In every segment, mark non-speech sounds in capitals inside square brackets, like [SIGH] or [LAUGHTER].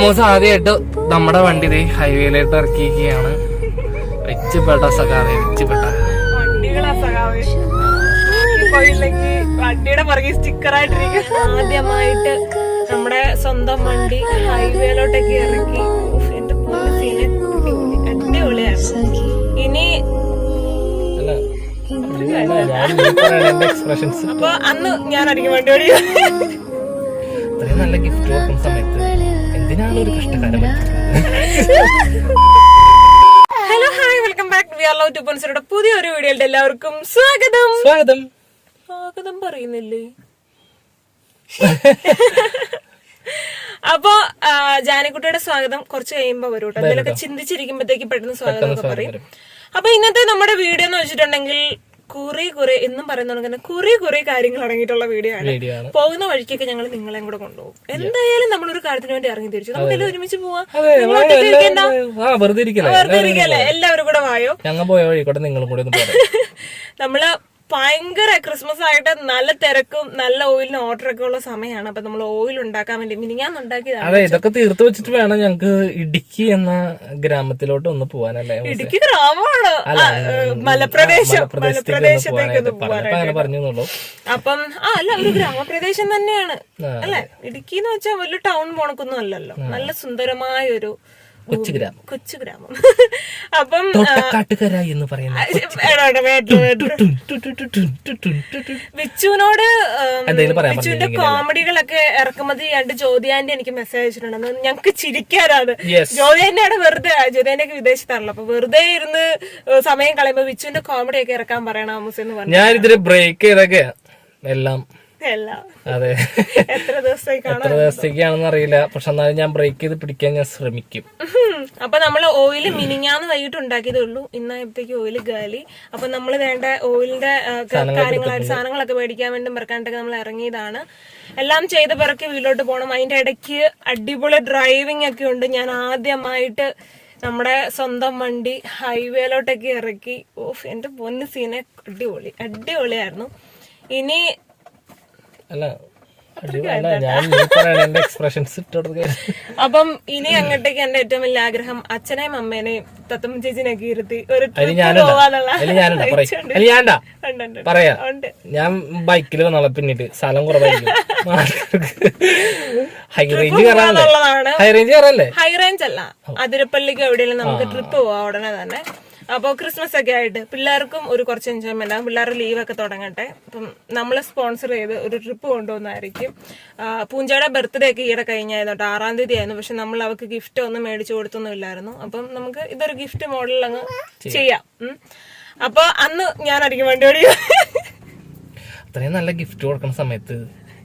MOS ആദ്യമായിട്ട് നമ്മുടെ വണ്ടി ദേ ഹൈവേയിലോട്ട് ഇറക്കിയിരിക്കുകയാണ്. വെച്ചുപെട്ട സഖാതെ വെച്ചുപെട്ട വണ്ടികളാ സഖാവേ. പോയില്ലെങ്കിൽ വണ്ടിയുടെ പുറകെ സ്റ്റിക്കറായിട്ടിരിക്കും. ആദ്യമായിട്ട് നമ്മുടെ സ്വന്തം വണ്ടി ഹൈവേയിലോട്ടൊക്കെ ഇറക്കി. എന്റെ അടിപൊളിയായിരുന്നു. ഇനി അപ്പൊ അന്ന് ഞാൻ അടിക്കും വണ്ടി ഓടി നല്ല ഗിഫ്റ്റ് കൊടുക്കുന്ന സമയത്ത് എന്തിനാണ് ഒരു കഷ്ടകാലം hello hi welcome back we are love to point പുതിയൊരു വീഡിയോയുടെ എല്ലാവർക്കും സ്വാഗതം. സ്വാഗതം. സ്വാഗതം പറയുന്നില്ലേ? [LAUGHS] അപ്പൊ ജാനക്കുട്ടിയുടെ സ്വാഗതം കുറച്ച് കഴിയുമ്പോ വരും കേട്ടോ. എന്തെങ്കിലുമൊക്കെ ചിന്തിച്ചിരിക്കുമ്പോഴത്തേക്ക് പെട്ടെന്ന് സ്വാഗതം ഒക്കെ പറയും അപ്പൊ ഇന്നത്തെ നമ്മുടെ വീഡിയോ എന്ന് വെച്ചിട്ടുണ്ടെങ്കിൽ കുറെ കുറെ എന്നും പറയുന്നുണ്ടെങ്കിൽ കുറെ കുറെ കാര്യങ്ങൾ അടങ്ങിയിട്ടുള്ള വീഡിയോ ആണ്. പോകുന്ന വഴിക്കൊക്കെ ഞങ്ങൾ നിങ്ങളെയും കൂടെ കൊണ്ടുപോകും. എന്തായാലും നമ്മളൊരു കാര്യത്തിന് വേണ്ടി ഇറങ്ങി തിരിച്ചു. നമുക്കെല്ലാം ഒരുമിച്ച് പോവാം. വെറുതെ ഇരിക്കല്ലേ? എല്ലാവരും കൂടെ വായോ? ഞങ്ങൾ പോയ വഴി കൂടെ നിങ്ങളും കൂടെ [LAUGHS] നമ്മൾ ഭയങ്കര ക്രിസ്മസ് ആയിട്ട് നല്ല തിരക്കും നല്ല ഓയിലിന് ഓർഡർ ഒക്കെ ഉള്ള സമയമാണ് അപ്പൊ നമ്മൾ ഓയിൽ ഉണ്ടാക്കാൻ വേണ്ടി മിനിങ്ങാൻ ഉണ്ടാക്കിയതാണ് അതെ ഇതൊക്കെ തീർത്ത് വെച്ചിട്ട് വേണം ഞങ്ങൾക്ക് ഇടുക്കി എന്ന ഗ്രാമത്തിലോട്ട് ഒന്ന് പോവാനല്ലേ ഇടുക്കി ഗ്രാമമാണ്. മലപ്രദേശം മലപ്രദേശത്തേക്ക് ഒന്ന് പോവാനായിട്ട് അപ്പം ആ അല്ല ഒരു ഗ്രാമപ്രദേശം തന്നെയാണ്. അല്ലെ? ഇടുക്കി എന്ന് വെച്ചാൽ വലിയ ടൗൺ പോണക്കൊന്നും അല്ലല്ലോ. നല്ല സുന്ദരമായ ഒരു കൊച്ചു ഗ്രാമം. കൊച്ചു ഗ്രാമം. [LAUGHS] അപ്പം തൊട്ടക്കാട്ടുകര എന്ന് പറയുന്ന എടാ, എടാ, wait, wait. വിച്ചുവിനോട് വിച്ചുവിന്റെ കോമഡികളൊക്കെ ഇറക്കുമതി ചെയ്യാണ്ട് ജ്യോതിയാന്റെ എനിക്ക് മെസ്സേജ് അയച്ചിട്ടുണ്ടെന്ന് ഞങ്ങക്ക് ചിരിക്കാനാണ്. Yes. ജ്യോതിയാന്റെ വെറുതെ ജ്യോതിയാന്റെ ഒക്കെ വിദേശത്താണല്ലോ. അപ്പൊ വെറുതെ ഇരുന്ന് സമയം കളയുമ്പോ വിച്ചുവിന്റെ കോമഡി ഒക്കെ ഇറക്കാൻ പറയണം എന്ന് പറഞ്ഞു ഇതിൽ ബ്രേക്ക് ചെയ്തൊക്കെ എല്ലാം എല്ലാം. അതെ. എത്ര ദിവസത്തേക്കാണെന്ന് അറിയില്ല. പക്ഷെ എന്നാലും ഞാൻ ബ്രേക്ക് ചെയ്ത് പിടിക്കാൻ ഞാൻ ശ്രമിക്കും. അപ്പൊ നമ്മൾ ഓയിൽ മിനിങ്ങാന്ന് വൈകിട്ട് ഉണ്ടാക്കിയതേ ഉള്ളൂ ഇന്നായപ്പോഴത്തേക്ക് ഓയിൽ ഗാലി അപ്പൊ നമ്മൾ വേണ്ട ഓയിലിന്റെ കാര്യങ്ങളായിട്ട് സാധനങ്ങളൊക്കെ മേടിക്കാൻ വേണ്ടി മറക്കാണ്ടൊക്കെ നമ്മൾ ഇറങ്ങിയതാണ്. എല്ലാം ചെയ്ത് പിറക്കി വീട്ടിലോട്ട് പോകണം അതിന്റെ ഇടയ്ക്ക് അടിപൊളി ഡ്രൈവിംഗ് ഒക്കെ ഉണ്ട്. ഞാൻ ആദ്യമായിട്ട് നമ്മുടെ സ്വന്തം വണ്ടി ഹൈവേയിലോട്ടൊക്കെ ഇറക്കി. ഓഫ് എന്റെ പൊന്ന് സീനെ അടിപൊളി. അടിപൊളിയായിരുന്നു. ഇനി ഇട്ടെടുക്കുക അപ്പം ഇനി അങ്ങോട്ടേക്ക് എന്റെ ഏറ്റവും വലിയ ആഗ്രഹം അച്ഛനെയും അമ്മേനെയും തത്തമ്മ ചേച്ചിനെയൊക്കെ കീർത്തി ഒരു പറയും. ഞാൻ ബൈക്കിൽ വന്നാളെ പിന്നിട്ട് സ്ഥലം കുറവായിരിക്കും. കയറല്ലേ ഹൈ റേഞ്ച് അല്ല? അതിരപ്പള്ളിക്ക് എവിടെയെങ്കിലും നമുക്ക് ട്രിപ്പ് പോവാ ഉടനെ തന്നെ. അപ്പൊ ക്രിസ്മസ് ഒക്കെ ആയിട്ട് പിള്ളേർക്കും ഒരു കുറച്ച് എൻജോയ്മെന്റ് ആകും പിള്ളേരുടെ ലീവൊക്കെ തുടങ്ങട്ടെ. അപ്പം നമ്മൾ സ്പോൺസർ ചെയ്ത് ഒരു ട്രിപ്പ് കൊണ്ടുവന്നായിരിക്കും. പൂഞ്ചയുടെ ബർത്ത്ഡേ ഒക്കെ ഈയിടെ കഴിഞ്ഞായിരുന്നു കേട്ടോ ആറാം തീയതി ആയിരുന്നു പക്ഷെ നമ്മൾ അവർക്ക് ഗിഫ്റ്റ് ഒന്നും മേടിച്ചു കൊടുത്തൊന്നും ഇല്ലായിരുന്നു. അപ്പം നമുക്ക് ഇതൊരു ഗിഫ്റ്റ് മോഡലിൽ അങ്ങ് ചെയ്യാം. അപ്പോൾ അപ്പൊ അന്ന് ഞാനായിരിക്കും വണ്ടി ഓടി അത്രയും നല്ല ഗിഫ്റ്റ് കൊടുക്കുന്ന സമയത്ത്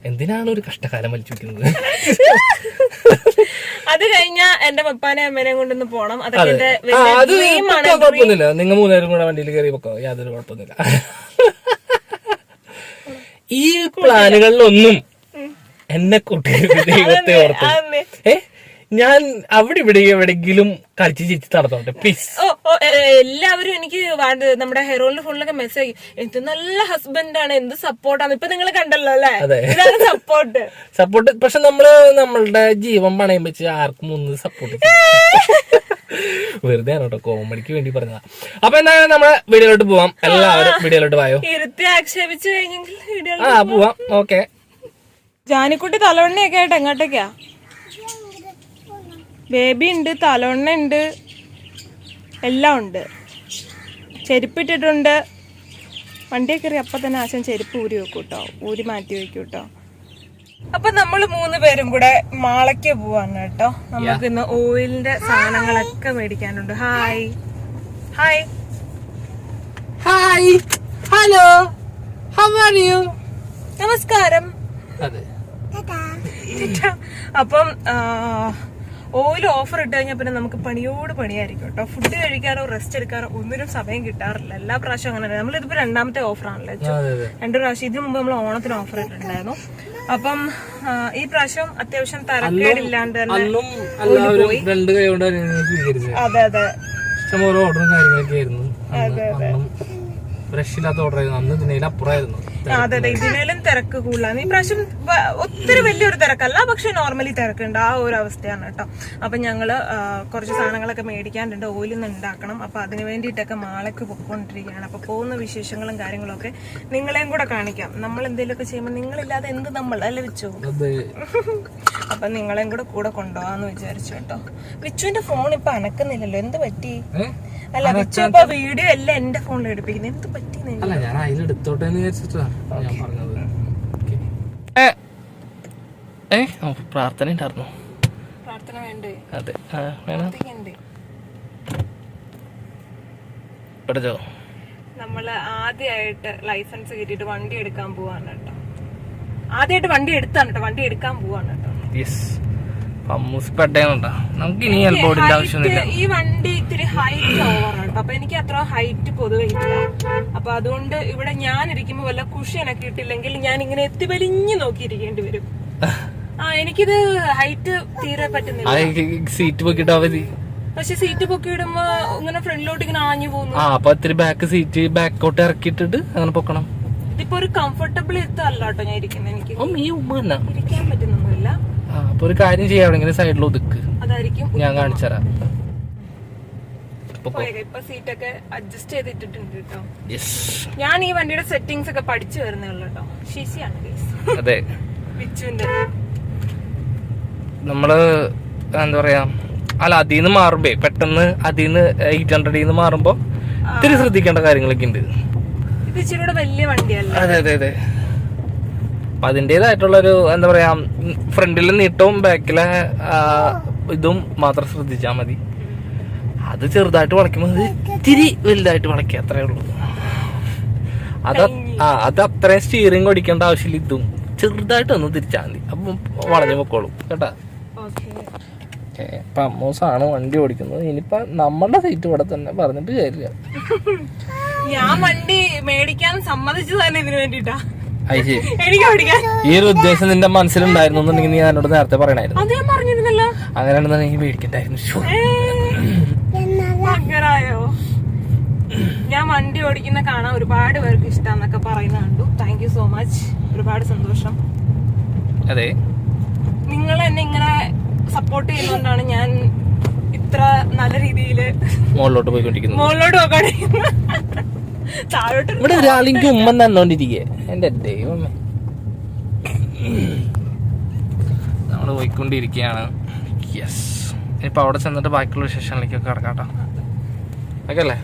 എന്തിനാണ് ഒരു കഷ്ടകാലം വലിച്ചു വെക്കുന്നത്? [LAUGHS] അത് കഴിഞ്ഞ എന്റെ പപ്പാനെ അമ്മേനെ കൊണ്ടൊന്ന് പോണം. അതൊക്കെ എന്റെ ആ, വലിയ അത് dream ആണ്. പൊക്കോ, കുഴപ്പമൊന്നുമില്ല. നിങ്ങൾ മൂന്നുപേരും കൂടെ വണ്ടിയിൽ കയറി പൊക്കോ. യാതൊരു കുഴപ്പമൊന്നുമില്ല. ഈ പ്ലാനുകളിലൊന്നും എന്നെ കൂട്ടി ദൈവത്തെ ഓർത്ത്. അതെന്ത്? ഏ? ഞാൻ അവിടെ ഇവിടെ എവിടെയെങ്കിലും കളിച്ച് ചിരിച്ച് നടന്നോട്ടെ പ്ലീസ് എല്ലാവരും എനിക്ക് നമ്മുടെ ഹെറോളിന്റെ ഫോണിലൊക്കെ മെസ്സേജ് എന്ത് നല്ല ഹസ്ബൻഡ് ആണ് എന്ത് സപ്പോർട്ടാണ് ഇപ്പൊ നിങ്ങൾ കണ്ടല്ലോ അല്ലെ? ഇതാണ് സപ്പോർട്ട് സപ്പോർട്ട് [LAUGHS] പക്ഷെ നമ്മൾ നമ്മളുടെ ജീവൻ പണയം വെച്ച് ആർക്കും ഒന്ന് സപ്പോർട്ട് [LAUGHS] വെറുതെ ആണ് കേട്ടോ കോമഡിക്ക് വേണ്ടി പറഞ്ഞതാ. അപ്പൊ എന്തായാലും നമ്മളെ വീഡിയോയിലോട്ട് പോവാം. എല്ലാവരും വീഡിയോയിലോട്ട് പോയോ ഇരുത്തി ആക്ഷേപിച്ചു കഴിഞ്ഞെങ്കിൽ ആ പോവാം. ഓക്കെ. ജാനിക്കുട്ടി തലവണ്ണയൊക്കെ ആയിട്ട് എങ്ങോട്ടേക്കാ? ബേബി ഉണ്ട് തലോണ്ണ ഉണ്ട് എല്ലാം ഉണ്ട്. ചെരുപ്പിട്ടിട്ടുണ്ട്. വണ്ടിയൊക്കെ കയറി അപ്പൊ തന്നെ ആശം ചെരുപ്പ് ഊരി വെക്കും കേട്ടോ ഊരി മാറ്റി വെക്കും കേട്ടോ അപ്പൊ നമ്മൾ മൂന്ന് പേരും കൂടെ മാളയ്ക്ക് പോവാണ് കേട്ടോ. നമുക്ക് ഇന്ന് ഓയിലിന്റെ സാധനങ്ങളൊക്കെ മേടിക്കാനുണ്ട്. Hi hi hi hello how are you നമസ്കാരം. അതെ. അപ്പം ഓയിൽ ഓഫർ ഇട്ട് കഴിഞ്ഞാൽ പിന്നെ നമുക്ക് പണിയോട് പണിയായിരിക്കും കേട്ടോ. ഫുഡ് കഴിക്കാനോ റെസ്റ്റ് എടുക്കാനോ ഒന്നിനും സമയം കിട്ടാറില്ല. എല്ലാ പ്രാവശ്യം അങ്ങനെ നമ്മൾ നമ്മളിതിപ്പോ രണ്ടാമത്തെ ഓഫറാണല്ലോ രണ്ടു പ്രാവശ്യം ഇതിനു മുമ്പ് നമ്മൾ ഓണത്തിന് ഓഫർ ഇട്ടിട്ടുണ്ടായിരുന്നു. അപ്പം ഈ പ്രാവശ്യം അത്യാവശ്യം തരക്കേടില്ലാണ്ട് തന്നെ അതെ അതെ. ഓർഡറും കാര്യങ്ങളൊക്കെ ആയിരുന്നു. ബ്രഷ് ഇല്ലാത്ത ഓർഡർ ആയിരുന്നു. അന്ന് ഇതിനേലും അപ്പുറമായിരുന്നു അതെ അതെ. ഇതിനേലും തിരക്ക് കൂടുതലാണ് ഈ പ്രാവശ്യം ഒത്തിരി വലിയൊരു തിരക്കല്ല പക്ഷെ നോർമലി തിരക്കുണ്ട്. ആ ഒരു അവസ്ഥയാണ് കേട്ടോ. അപ്പൊ ഞങ്ങൾ കുറച്ച് സാധനങ്ങളൊക്കെ മേടിക്കാനുണ്ട്. ഓയിൽ നിന്ന് ഉണ്ടാക്കണം. അപ്പൊ അതിന് വേണ്ടിയിട്ടൊക്കെ മാളയ്ക്ക് പൊക്കോണ്ടിരിക്കുകയാണ് അപ്പൊ പോകുന്ന വിശേഷങ്ങളും കാര്യങ്ങളും ഒക്കെ നിങ്ങളെയും കൂടെ കാണിക്കാം. നമ്മൾ എന്തെങ്കിലുമൊക്കെ ചെയ്യുമ്പോൾ നിങ്ങളില്ലാതെ എന്ത് നമ്മൾ അല്ലെ വെച്ചോ? അപ്പൊ നിങ്ങളെയും കൂടെ കൂടെ കൊണ്ടുപോകാന്ന് വിചാരിച്ചു കേട്ടോ. വിച്ചുവിന്റെ ഫോൺ ഇപ്പൊ അനക്കുന്നില്ലല്ലോ. എന്ത് പറ്റി? അല്ല വിച്ചു ഇപ്പൊ വീഡിയോ എല്ലാം എന്റെ ഫോണിൽ എടുപ്പിക്കുന്നത് എന്ത് പറ്റി അല്ല ഞാൻ അതിലെടുത്തോട്ടെ എന്ന് വിചാരിച്ചിട്ടാ ഞാൻ പറഞ്ഞത്. ഏ, പ്രാർത്ഥന ഉണ്ടായിരുന്നു. പ്രാർത്ഥന വേണ്ടേ? അതെ ആ, വേണം. പഠിച്ചോ? നമ്മൾ ആദ്യമായിട്ട് ലൈസൻസ് കിട്ടിയിട്ട് വണ്ടി എടുക്കാൻ പോവാണ് കേട്ടോ. ആദ്യമായിട്ട് വണ്ടി എടുത്താണ് കേട്ടോ. വണ്ടി എടുക്കാൻ പോവാണ് കേട്ടോ. യെസ് അമ്മൂസ് പെട്ടേന്നുണ്ടാ നമുക്ക് ഇനി എൽബോർഡിന്റെ ആവശ്യമൊന്നുമില്ല. ഈ വണ്ടി ഇത്തിരി ഹൈറ്റ് ഓവറാണ് അപ്പൊ എനിക്ക് അത്ര ഹൈറ്റ് പൊതുവെ ഇല്ല. അപ്പൊ അതുകൊണ്ട് ഇവിടെ ഞാൻ ഇരിക്കുമ്പോ വല്ല കുഷിയനൊക്കെ ഇട്ടില്ലെങ്കിൽ ഞാൻ ഇങ്ങനെ എത്തി വലിഞ്ഞു നോക്കിയിരിക്കേണ്ടി വരും. ആ എനിക്കിത് ഹൈറ്റ് തീരെ പറ്റുന്നില്ല. സീറ്റ് പൊക്കിട്ടാ മതി. പക്ഷെ സീറ്റ് പൊക്കി ഇടുമ്പോ ഇങ്ങനെ ഫ്രണ്ടിലോട്ട് ഇങ്ങനെ ആഞ്ഞു പോകുന്നു. ആ അപ്പൊ ഇത്തിരി ബാക്ക് സീറ്റ് ബാക്കോട്ട് ഇറക്കിയിട്ടിട്ട് അങ്ങനെ പൊക്കണം. ഇതിപ്പോ ഒരു കംഫർട്ടബിൾ കേട്ടോ ഞാൻ ഇരിക്കുന്നത് എനിക്ക്. ഈ ഉമ്മ ഇരിക്കാൻ ആ അപ്പൊ ഒരു കാര്യം ചെയ്യാം എവിടെങ്കിലും സൈഡിൽ ഒതുക്ക്. ഞാൻ കാണിച്ചുതരാം. ഇപ്പൊ സീറ്റൊക്കെ അഡ്ജസ്റ്റ് കേട്ടോ. ഞാൻ ഈ വണ്ടിയുടെ സെറ്റിംഗ്സ് ഒക്കെ പഠിച്ചു വരുന്നേ ഉള്ളൂ കേട്ടോ. ഷിസിയാണ് guys. അതെ. വിച്ചുവിന്റെ. നമ്മൾ എന്താ പറയാ അല്ല അതിന്ന് മാറുമ്പേ പെട്ടെന്ന് അതിന്ന് എയ്റ്റ് ഹൺഡ്രഡിൽ നിന്ന് മാറുമ്പോ ഇത്തിരി ശ്രദ്ധിക്കേണ്ട കാര്യങ്ങളൊക്കെ ഉണ്ട്. ഇത് ഇച്ചിരി വലിയ വണ്ടിയല്ല? അതെ അതെ അതെ. അപ്പൊ അതിന്റെതായിട്ടുള്ളൊരു എന്താ പറയാ ഫ്രണ്ടിലെ നീട്ടവും ബാക്കിലെ ഇതും മാത്രം ശ്രദ്ധിച്ചാൽ മതി. അത് ചെറുതായിട്ട് വളയ്ക്കുമ്പോൾ അത് ഇത്തിരി വലുതായിട്ട് വളയ്ക്കുക അത്രേ ഉള്ളൂ. അത് ആ അത് അത്രയും സ്റ്റീറിംഗ് ഓടിക്കേണ്ട ആവശ്യമില്ല ഇതും. ചെറുതായിട്ട് ഒന്ന് തിരിച്ചാൽ മതി. അപ്പം വളഞ്ഞു പൊക്കോളൂ കേട്ടാ? ഇപ്പൊ അമ്മൂസാണ് വണ്ടി ഓടിക്കുന്നത്. ഇനിയിപ്പൊ നമ്മളുടെ സീറ്റ് ഇവിടെ തന്നെ പറഞ്ഞിട്ട് കാര്യമില്ല ഞാൻ വണ്ടി മേടിക്കാൻ സമ്മതിച്ചു തന്നെ ഇതിനു വേണ്ടിട്ടാ? ഈ ഒരു ഉദ്ദേശം നിന്റെ മനസ്സിലുണ്ടായിരുന്നു എന്നുണ്ടെങ്കിൽ നീ എന്നോട് നേരത്തെ പറയണായിരുന്നു. അങ്ങനെയാണെന്നുണ്ടെങ്കിൽ മേടിക്കണ്ടായിരുന്നു ഞാൻ വണ്ടി ഓടിക്കുന്ന കാണാൻ ഒരുപാട് പേർക്ക് ഇഷ്ടാന്നൊക്കെ പറയുന്ന കണ്ടു. താങ്ക് യു സോ മച്ച് ഒരുപാട് സന്തോഷം. അതെ. നിങ്ങൾ എന്നെ ഇങ്ങനെ സപ്പോർട്ട് ചെയ്യുന്നതുകൊണ്ടാണ് ഞാൻ ഇത്ര നല്ല രീതിയിൽ മുകളിലോട്ട് പോയിക്കൊണ്ടിരിക്കുന്നത്. മുകളിലോട്ട് നോക്കാണ് ഇവിടെ ഒരാളെനിക്ക് ഉമ്മൻ തന്നോണ്ടിരിക്കേ. എന്റെ ദൈവമേ. നമ്മൾ പോയിക്കൊണ്ടിരിക്കുകയാണ് യെസ് ഇനിയിപ്പൊ അവിടെ ചെന്നിട്ട് ബാക്കിയുള്ള വിശേഷങ്ങളിലേക്കൊക്കെ കിടക്കാട്ടോ ഓക്കെ അല്ലേ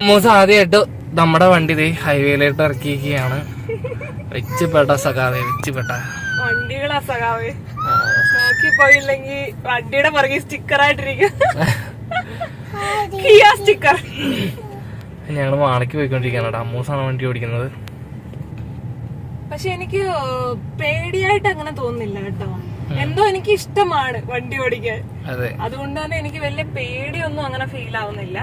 മൂസ് ആദ്യമായിട്ട് നമ്മുടെ വണ്ടി ദേ ഹൈവേയിലോട്ട് ഇറക്കിയിരിക്കുകയാണ്. വെച്ചുപെട്ട സഖാവേ വെച്ചുപെട്ട വണ്ടികളാ സഖാവേ. നോക്കി പോയില്ലെങ്കിൽ വണ്ടിയുടെ പുറകെ സ്റ്റിക്കർ ആയിട്ടിരിക്കും [LAUGHS] കിയ സ്റ്റിക്കർ ഞങ്ങൾ മാളയ്ക്ക് പോയിക്കൊണ്ടിരിക്കുകയാണ് അമ്മൂസാണ് വണ്ടി ഓടിക്കുന്നത്. പക്ഷെ എനിക്ക് പേടിയായിട്ട് അങ്ങനെ തോന്നുന്നില്ല കേട്ടോ. എന്തോ എനിക്ക് ഇഷ്ടമാണ് വണ്ടി ഓടിക്കാൻ. അതെ. അതുകൊണ്ട് തന്നെ എനിക്ക് വലിയ പേടിയൊന്നും അങ്ങനെ ഫീൽ ആവുന്നില്ല.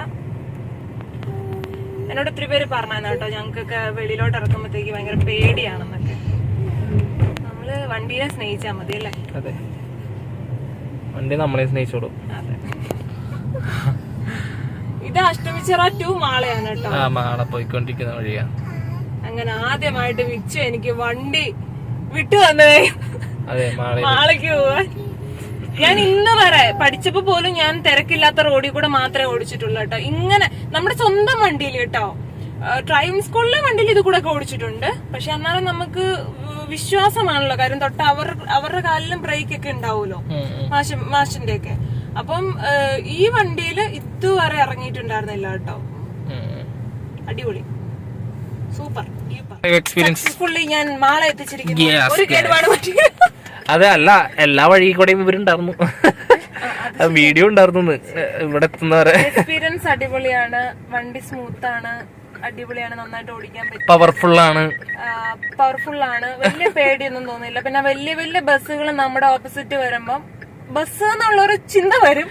എന്നോട് ഒത്തിരി പേര് പറഞ്ഞായിരുന്നു കേട്ടോ ഞങ്ങൾക്കൊക്കെ വെളിയിലോട്ട് ഇറക്കുമ്പോഴത്തേക്ക് ഭയങ്കര പേടിയാണെന്നൊക്കെ. നമ്മൾ വണ്ടിയെ സ്നേഹിച്ചാ മതി അല്ലേ? അതെ. വണ്ടി നമ്മളെ സ്നേഹിച്ചോളൂ. അതെ. ഇത് അഷ്ടമിച്ചിറ ടു മാളയാണ് കേട്ടോ. ആ മാളെ പോയിക്കൊണ്ടിരിക്കുന്ന വഴിയാണ് അങ്ങനെ ആദ്യമായിട്ട് വിച്ചു എനിക്ക് വണ്ടി വിട്ടു തന്നേ അതെ മാളയ്ക്ക് പോവാൻ. ഞാൻ ഇന്ന് വരെ പഠിച്ചപ്പോ പോലും ഞാൻ തിരക്കില്ലാത്ത റോഡിൽ കൂടെ മാത്രമേ ഓടിച്ചിട്ടുള്ളൂ കേട്ടോ. ഇങ്ങനെ നമ്മുടെ സ്വന്തം വണ്ടിയിൽ കേട്ടോ. ഡ്രൈവിംഗ് സ്കൂളിലെ വണ്ടിയിൽ ഇത് കൂടെ ഒക്കെ ഓടിച്ചിട്ടുണ്ട്. പക്ഷെ എന്നാലും നമുക്ക് വിശ്വാസമാണല്ലോ. കാര്യം തൊട്ട് അവർ അവരുടെ കാലിലും ബ്രേക്ക് ഒക്കെ ഉണ്ടാവുമല്ലോ. മാഷ് മാഷിന്റെ ഒക്കെ അപ്പം ഈ വണ്ടിയിൽ ഇതുവരെ ഇറങ്ങിയിട്ടുണ്ടായിരുന്നില്ല കേട്ടോ. അടിപൊളി. സൂപ്പർ എക്സ്പീരിയൻസ് സക്സസ്ഫുള്ളി ഞാൻ മാള എത്തിച്ചിരിക്കുന്നു. ഒരു yes. കേടുപാട് പറ്റി. അതെ അല്ല എല്ലാ വഴി കൂടെയും ഇവരുണ്ടായിരുന്നു. വീഡിയോ ഉണ്ടായിരുന്നു ഇവിടെ എത്തുന്നവരെ. എക്സ്പീരിയൻസ് അടിപൊളിയാണ്. വണ്ടി സ്മൂത്ത് ആണ്. അടിപൊളിയാണ്. നന്നായിട്ട് ഓടിക്കാൻ പറ്റും. പവർഫുൾ ആണ്. പവർഫുൾ ആണ്. വലിയ പേടിയൊന്നും തോന്നില്ല പിന്നെ വലിയ വലിയ ബസ്സുകൾ നമ്മുടെ ഓപ്പോസിറ്റ് വരുമ്പം ബസ് എന്നുള്ള ഒരു ചിന്ത വരും.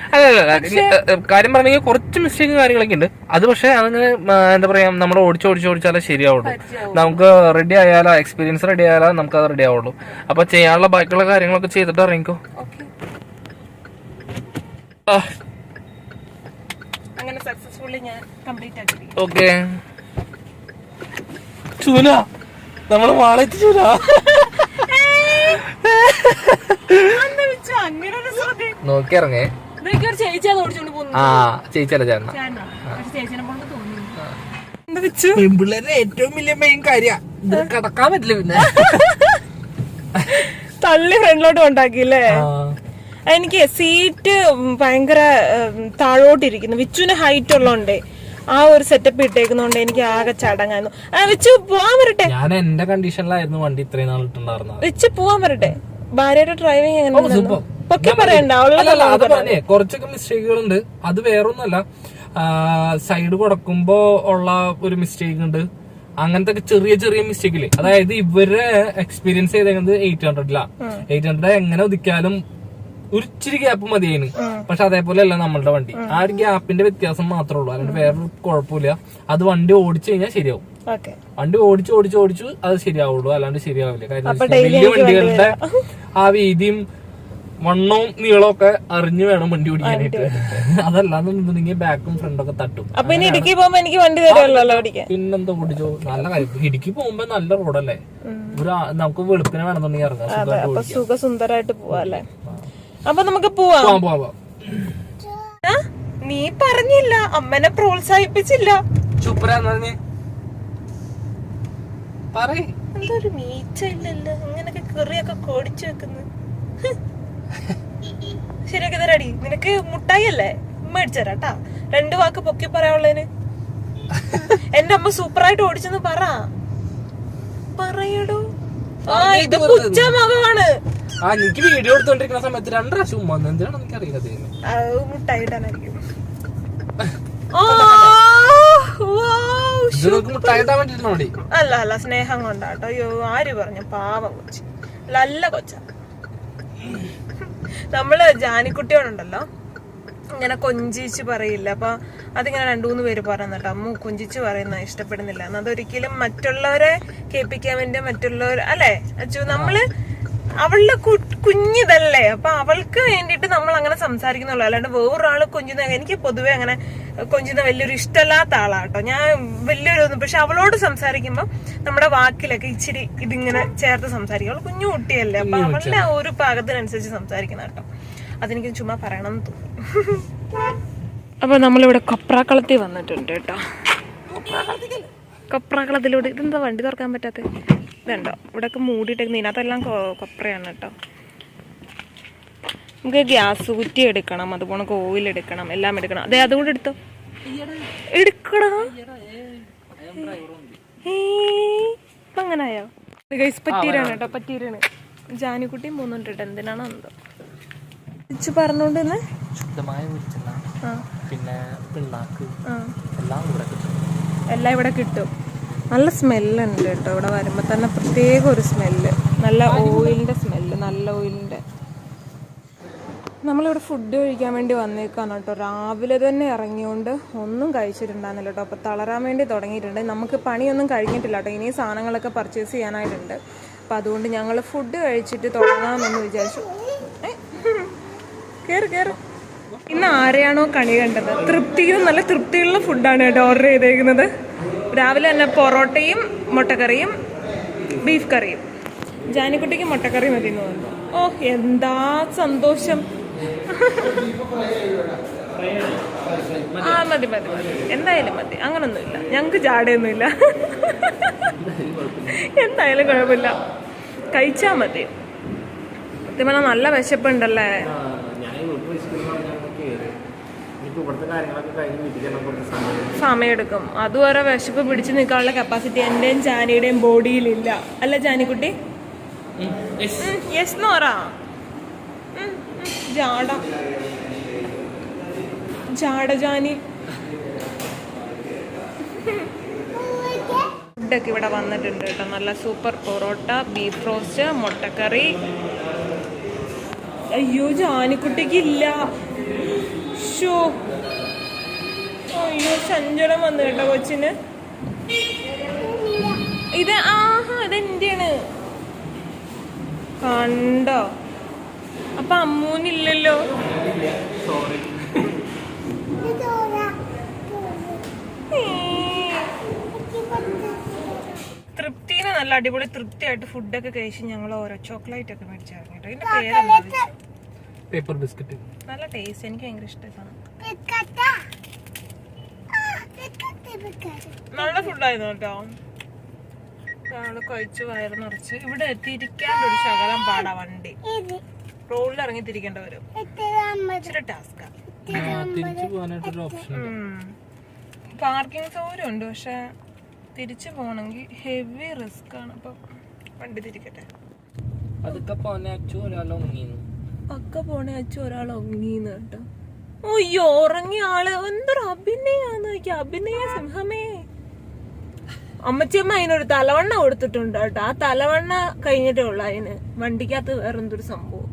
കാര്യം പറഞ്ഞെങ്കിൽ കുറച്ച് മിസ്റ്റേക്ക് കാര്യങ്ങളൊക്കെ ഉണ്ട്. അത് പക്ഷെ അങ്ങനെ എന്താ പറയാ നമ്മൾ ഓടിച്ച് ഓടിച്ച് ഓടിച്ചാലേ ശരിയാവുള്ളൂ. നമുക്ക് റെഡി ആയാലോ എക്സ്പീരിയൻസ് റെഡി ആയാലോ നമുക്ക് അത് റെഡി ആവുള്ളൂ. അപ്പൊ ചെയ്യാനുള്ള ബാക്കിയുള്ള കാര്യങ്ങളൊക്കെ ചെയ്തിട്ട് ഇറങ്ങിക്കോ. അങ്ങനെ സക്സസ്ഫുള്ളി ഞാൻ കംപ്ലീറ്റ് ഓക്കെ. ചൂന നമ്മൾ വാളെത്തി [LAUGHS] നോക്കി ഇറങ്ങേ ആ ചേച്ചിയല്ല വെച്ചു? പെൺപിള്ളേരുടെ ഏറ്റവും വലിയ മെയിൻ കാര്യ. ഇത് കടക്കാൻ പറ്റില്ല പിന്നെ. [LAUGHS] തള്ളി ഫ്രണ്ടിലോട്ട് ഉണ്ടാക്കിയില്ലേ. എനിക്ക് സീറ്റ് ഭയങ്കര താഴോട്ടിരിക്കുന്നു. വിച്ചുവിന് ഹൈറ്റ് ഉള്ളതുകൊണ്ടേ ആ ഒരു സെറ്റപ്പ് ഇട്ടേക്കുന്നോണ്ട് എനിക്ക് ആകെ ചടങ്ങായിരുന്നു. ആ വിച്ചു പോവാൻ വരട്ടെ. ഞാൻ എന്റെ കണ്ടീഷനിലായിരുന്നു വണ്ടി ഇത്രയും നാൾ ഇട്ടുണ്ടായിരുന്നത് വിച്ചു പോവാൻ വരട്ടെ. ഭാര്യയുടെ ഡ്രൈവിംഗ് എങ്ങനെ. പൊക്കി പറയണ്ട കുറച്ചൊക്കെ മിസ്റ്റേക്കുകൾ ഉണ്ട് അത് വേറൊന്നല്ല സൈഡ് കൊടുക്കുമ്പോ ഉള്ള ഒരു മിസ്റ്റേക്ക് ഉണ്ട്. അങ്ങനത്തെ ചെറിയ ചെറിയ മിസ്റ്റേക്കിൽ അതായത് ഇവരെ എക്സ്പീരിയൻസ് ചെയ്തേക്കുന്നത് എയ്റ്റ് ഹൺഡ്രഡിലാ എയ്റ്റ് ഹൺഡ്രഡ് എങ്ങനെ ഒതുക്കിയാലും ഒരിച്ചിരി ഗ്യാപ്പ് മതിയായിരുന്നു പക്ഷെ അതേപോലെ അല്ല നമ്മളുടെ വണ്ടി. ആ. ഒരു ഗ്യാപ്പിന്റെ വ്യത്യാസം മാത്രമേ ഉള്ളൂ. അല്ലാണ്ട് വേറൊരു കുഴപ്പമില്ല. അത് വണ്ടി ഓടിച്ചു കഴിഞ്ഞാൽ ശരിയാവും. വണ്ടി ഓടിച്ചു ഓടിച്ചു ഓടിച്ചു അത് ശരിയാവുള്ളൂ. അല്ലാണ്ട് ശരിയാവില്ല. കാര്യം വലിയ വണ്ടികളുടെ ആ വീതിയും മണ്ണും നീളവും ഒക്കെ അറിഞ്ഞു വേണം വണ്ടി ഓടിക്കാനായിട്ട്. അതല്ലാന്നുണ്ടെങ്കിൽ ബാക്കും ഫ്രണ്ടൊക്കെ തട്ടും. അപ്പൊ ഇനി ഇടുക്കി പോകുമ്പോ എനിക്ക് വണ്ടി തരുമല്ലോ പിന്നെന്താ ഓടിച്ചോ? നല്ല കാര്യം. ഇടുക്കി പോകുമ്പോ നല്ല റോഡല്ലേ? ഒരു നമുക്ക് വെളുപ്പിനെ വേണമെന്നുണ്ടെങ്കിൽ ഇറങ്ങാം. സുഖസുന്ദരായിട്ട് പോവാല്ലേ അപ്പൊ നമുക്ക് പോവാം. പോവാം നീ പറഞ്ഞില്ല. അമ്മനെ പ്രോത്സാഹിപ്പിച്ചില്ല. സൂപ്പറാന്ന് പറയ്. എന്തൊരു മീച്ച ഇല്ലല്ലോ അങ്ങനൊക്കെ കറിയൊക്കെ കോടിച്ചു വെക്കുന്നു. ശരിയൊക്കെ തരാടി. നിനക്ക് മുട്ടായി അല്ലേ മേടിച്ചരാട്ടാ രണ്ടു വാക്ക് പൊക്കി പറയാനുള്ളതിന്. എന്റെ അമ്മ സൂപ്പറായിട്ട് ഓടിച്ചെന്ന് പറ. പറയടോ. ആ ഇത് പുച്ച മകമാണ് ആ എനിക്ക് വീഡിയോ എടുത്തോണ്ടിരിക്കുന്ന സമയത്ത് രണ്ട് പ്രാവശ്യം ഉമ്മ വന്നു. എന്തിനാണ് എനിക്ക് അറിയില്ല ആ, മുട്ടായി ഇടാനായിരിക്കും. [LAUGHS] ആ, വൗ, ഇത് നമുക്ക് മുട്ടായിട്ടാൻ വേണ്ടിട്ടാണ് മതി അല്ല അല്ല സ്നേഹം കൊണ്ടാട്ടോ. അയ്യോ ആര് പറഞ്ഞു? പാവം കൊച്ചു. നല്ല കൊച്ച. നമ്മൾ ജാനിക്കുട്ടിയോടുണ്ടല്ലോ? ഇങ്ങനെ കൊഞ്ചിച്ച് പറയില്ല. അപ്പൊ അതിങ്ങനെ രണ്ടു മൂന്ന് പേര് പറയുന്നുണ്ട് അമ്മ കൊഞ്ചിച്ച് പറയുന്ന ഇഷ്ടപ്പെടുന്നില്ല. അതൊരിക്കലും മറ്റുള്ളവരെ കേൾപ്പിക്കാൻ വേണ്ടി മറ്റുള്ളവർ അല്ലെ അച്ചു? നമ്മൾ അവളുടെ കുഞ്ഞിതല്ലേ? അപ്പൊ അവൾക്ക് വേണ്ടിയിട്ട് നമ്മൾ അങ്ങനെ സംസാരിക്കുന്നുള്ളൂ. അല്ലാണ്ട് വേറൊരാൾ കൊഞ്ചുന്ന എനിക്ക് പൊതുവെ അങ്ങനെ കൊഞ്ചുന്ന വലിയൊരു ഇഷ്ടമല്ലാത്ത ആളാട്ടോ ഞാൻ വലിയൊരു പക്ഷെ അവളോട് സംസാരിക്കുമ്പോ നമ്മുടെ വാക്കിലൊക്കെ ഇച്ചിരി ഇതിങ്ങനെ ചേർത്ത് സംസാരിക്കും. അവൾ കുഞ്ഞു കുട്ടിയല്ലേ അപ്പൊ അവളുടെ ആ ഒരു പാകത്തിനനുസരിച്ച് സംസാരിക്കുന്ന കേട്ടോ. അതെനിക്ക് ചുമ്മാ പറയണം എന്ന് തോന്നി. അപ്പൊ നമ്മളിവിടെ കൊപ്രാക്കളത്തിൽ വന്നിട്ടുണ്ട് കേട്ടോ. കൊപ്രാക്കളത്തിലൂടെ ഇതെന്താ വണ്ടി തുറക്കാൻ പറ്റാത്ത? ഇതുണ്ടോ? ഇവിടെയൊക്കെ മൂടിയിട്ടേക്കുന്ന ഇതിനകത്തെല്ലാം കൊപ്രയാണ് കേട്ടോ. നമുക്ക് ഗ്യാസ് കുറ്റി എടുക്കണം അതുപോലെ ഓയിൽ എടുക്കണം എല്ലാം എടുക്കണം. അതെ അതുകൊണ്ട് എടുത്തോ? എടുക്കടാ. ഇപ്പൊ അങ്ങനായോ ഗൈസ് പറ്റീരാണ് കേട്ടോ പറ്റീരാണ്. ജാനിക്കുട്ടി മൂന്നുണ്ട് കേട്ടോ എന്തിനാണോ എന്തോ തിരിച്ചു പറഞ്ഞോണ്ട് പിന്നെ എല്ലാം ഇവിടെ കിട്ടും. നല്ല സ്മെല്ലുണ്ട് കേട്ടോ. ഇവിടെ വരുമ്പോൾ തന്നെ പ്രത്യേക ഒരു സ്മെല്ല്. നല്ല ഓയിലിന്റെ സ്മെല്ല് നല്ല ഓയിലിന്റെ നമ്മളിവിടെ ഫുഡ് കഴിക്കാൻ വേണ്ടി വന്നേക്കാണ് കേട്ടോ. രാവിലെ തന്നെ ഇറങ്ങിയോണ്ട് ഒന്നും കഴിച്ചിട്ടുണ്ടായിരുന്നില്ല കേട്ടോ. അപ്പോൾ തളരാൻ വേണ്ടി തുടങ്ങിയിട്ടുണ്ട്. നമുക്ക് പണിയൊന്നും കഴിഞ്ഞിട്ടില്ല കേട്ടോ. ഇനി സാധനങ്ങളൊക്കെ പർച്ചേസ് ചെയ്യാനായിട്ടുണ്ട്. അപ്പോൾ അതുകൊണ്ട് ഞങ്ങൾ ഫുഡ് കഴിച്ചിട്ട് തുടങ്ങാമെന്ന് വിചാരിച്ചു. കയറി കയറി ഇന്ന് ആരെയാണോ കണി കണ്ടത്? തൃപ്തിയും നല്ല തൃപ്തിയുള്ള ഫുഡാണ് കേട്ടോ ഓർഡർ ചെയ്തേക്കുന്നത്. രാവിലെ തന്നെ പൊറോട്ടയും മുട്ടക്കറിയും ബീഫ് കറിയും. ജാനിക്കുട്ടിക്ക് മുട്ടക്കറി മതി എന്ന് പറഞ്ഞു. ഓ എന്താ സന്തോഷം. ആ മതി മതി മതി. എന്തായാലും മതി. അങ്ങനൊന്നുമില്ല. ഞങ്ങൾക്ക് ജാടയൊന്നുമില്ല. എന്തായാലും കുഴപ്പമില്ല. കഴിച്ചാൽ മതി. സത്യമാണ് നല്ല വിശപ്പുണ്ടല്ലേ ഇവിടുത്തെ കാര്യങ്ങളൊക്കെ കഴിഞ്ഞ് വീട്ടിൽ ചെല്ലാൻ കുറച്ച് സമയം സമയമെടുക്കും അതുവരെ വിശപ്പ് പിടിച്ചു നിൽക്കാനുള്ള കപ്പാസിറ്റി എന്റെയും ജാനിയുടെയും ബോഡിയിലില്ല അല്ല ജാനിക്കുട്ടി? യെസ് ജാട. ജാട ജാനി. ഫുഡൊക്കെ ഇവിടെ വന്നിട്ടുണ്ട് കേട്ടോ. നല്ല സൂപ്പർ പൊറോട്ട ബീഫ് റോസ്റ്റ് മുട്ടക്കറി. അയ്യോ ജാനിക്കുട്ടിക്ക് ഇല്ല. ഷോ അയ്യോ സഞ്ചടം വന്നു കേട്ടോ കൊച്ചിന്. ഇത് ആഹാ ഇത് എന്റെയാണ്. കണ്ടോ? അപ്പൊ അമ്മൂനില്ലല്ലോ. തൃപ്തിനെ നല്ല അടിപൊളി തൃപ്തിയായിട്ട് ഫുഡൊക്കെ കഴിച്ച് ഞങ്ങൾ ഓരോ ചോക്ലേറ്റ് ഒക്കെ മേടിച്ചായിരുന്നു കേട്ടോ. ഇതിന്റെ പേരെന്താ? Paper biscuit. നല്ല ടേസ്റ്റ് എനിക്ക് ഭയങ്കര ഇഷ്ടമാണ്. നല്ല ഫുഡായിരുന്നു കേട്ടോ. ഞങ്ങൾ കഴിച്ചു വയറ് നിറച്ച് ഇവിടെ എത്തിയിരിക്കാൻ ഒരു ശകലം പാടാ വണ്ടി. റോഡിൽ ഇറങ്ങി തിരിക്കേണ്ട വരും. ഇച്ചിരി ടാസ്കാ പാർക്കിംഗ് സൗകര്യം ഉണ്ട് പക്ഷെ തിരിച്ചു പോകണമെങ്കിൽ ഹെവി റിസ്ക് ആണ്. അപ്പൊ വണ്ടി തിരിക്കട്ടെ. അതൊക്കെ പോന്നെ അച്ചു ഒരാളെ മുങ്ങിന്നു ഒക്കെ പോണേ അച്ഛൻ ഒരാൾ ഒങ്ങിന്ന് കേട്ടോ. അയ്യോ ഉറങ്ങിയ ആൾ. എന്തൊരു അഭിനയാന്ന് അഭിനയ സിംഹമേ. അമ്മച്ചിയമ്മ അതിനൊരു തലവണ്ണ കൊടുത്തിട്ടുണ്ട് കേട്ടോ. ആ തലവണ്ണ കഴിഞ്ഞിട്ടേ ഉള്ളു അതിന്. വണ്ടിക്കകത്ത് വേറെന്തൊരു സംഭവം.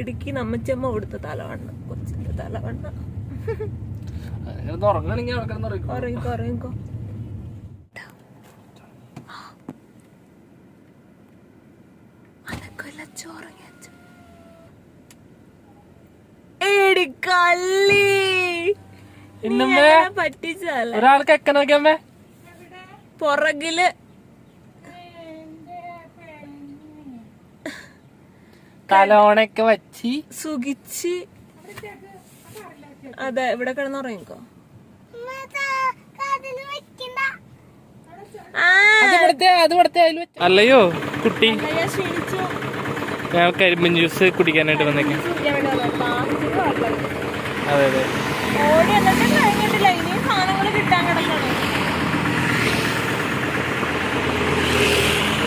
ഇടുക്കി അമ്മച്ചിയമ്മ കൊടുത്ത തലവണ്ണ. കൊച്ചിന്റെ തലവണ്ണ. ഉറങ്ങിക്കോ ഉറങ്ങിക്കോ. പറ്റിച്ചല്ലേ ഒരാൾക്ക് എക്ക നോക്കിയമ്മേ പുറകിൽ. തലോണക്ക് വച്ച്. സുഖിച്ച്. അതെ ഇവിടെ കിടന്നുറങ്ങിക്കോ. അല്ലയോ കുട്ടി. ഞാൻ കരിമ്പൻ ജ്യൂസ് കുടിക്കാനായിട്ട് വന്നേക്കാം. അതെ അതെ.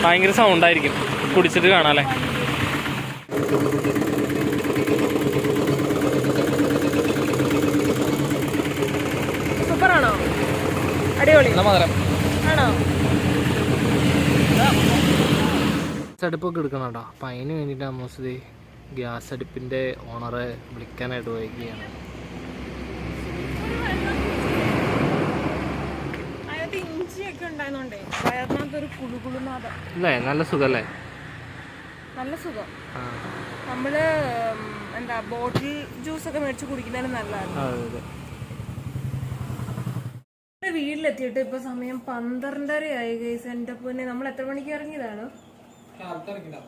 ഭയങ്കര സൗണ്ടായിരിക്കും കുടിച്ചിട്ട് കാണാല്ലേ? സൂപ്പറാണോ? അടിപൊളി. നല്ല മധുരം? ആണോ? അടുപ്പൊക്കെ എടുക്കണം കേട്ടോ. അപ്പം അതിന് വേണ്ടിയിട്ട് അമ്മൂസതി ഗ്യാസ് അടുപ്പിന്റെ ഓണറെ വിളിക്കാനായിട്ട് വൈകിയാണ് കുളുകുളുനാഥം അല്ലേ? നല്ല സുഖല്ലേ? നല്ല സുഖം. ആ. നമ്മൾ എന്താ ബോട്ടിൽ ജ്യൂസ് ഒക്കെ മേടിച്ച് കുടിക്കുന്നതിന് നല്ലതാണ്. അതെ അതെ. ഇവിടെ വീട്ടിലെത്തിയിട്ട് ഇപ്പൊ സമയം പന്ത്രണ്ടര ആയി ഗൈസ്. എന്റെ പൊന്നെ നമ്മൾ എത്ര മണിക്ക് ഇറങ്ങിയതാണ്?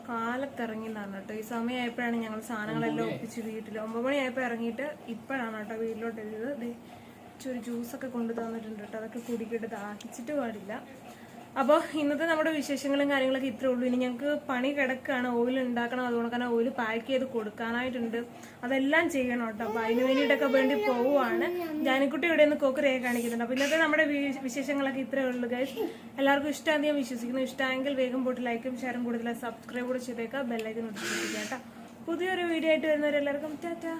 കാലത്തിറങ്ങിയതാണ്. കേട്ടോ. ഈ സമയമായപ്പോഴാണ് ഞങ്ങൾ സാധനങ്ങളെല്ലാം ഒപ്പിച്ച് വീട്ടിൽ ഒമ്പത് മണിയായപ്പോൾ ഇറങ്ങിയിട്ട് ഇപ്പോഴാണ് കേട്ടോ വീട്ടിലോട്ട് എത്തിയത്. ദേ ഇച്ചിരി ജ്യൂസൊക്കെ കൊണ്ടു തന്നിട്ടുണ്ട് കേട്ടോ. അതൊക്കെ കുടിക്കിട്ട് ദാഹിച്ചിട്ട് പാടില്ല. അപ്പോൾ ഇന്നത്തെ നമ്മുടെ വിശേഷങ്ങളും കാര്യങ്ങളൊക്കെ ഇത്രേ ഉള്ളൂ. ഇനി ഞങ്ങൾക്ക് പണി കിടക്കുകയാണ് ഓയിൽ ഉണ്ടാക്കണം. അതുകൊണ്ട് തന്നെ ഓയിൽ പാക്ക് ചെയ്ത് കൊടുക്കാനായിട്ടുണ്ട്. അതെല്ലാം ചെയ്യണം കേട്ടോ. അപ്പോൾ അതിന് വേണ്ടിയിട്ടൊക്കെ വേണ്ടി പോവുകയാണ് ജാനിക്കുട്ടി ഇവിടെ നിന്ന് കോക്കറിയായി കാണിക്കുന്നുണ്ട്. അപ്പോൾ ഇന്നത്തെ നമ്മുടെ വിശേഷങ്ങളൊക്കെ ഇത്രേ ഉള്ളൂ ഗൈസ് എല്ലാവർക്കും ഇഷ്ടമാണ് ഞാൻ വിശ്വസിക്കുന്നു. ഇഷ്ടമെങ്കിൽ വേഗം പോയിട്ട് ലൈക്കും ഷെയറും കൂടുതൽ സബ്സ്ക്രൈബ് കൂടെ ചെയ്തേക്കാം. ബെല്ലൈക്കൻ നോട്ടിഫിക്കേഷൻ കേട്ടോ. പുതിയൊരു വീഡിയോ ആയിട്ട് വരുന്നവരെല്ലാവർക്കും ടാറ്റാ.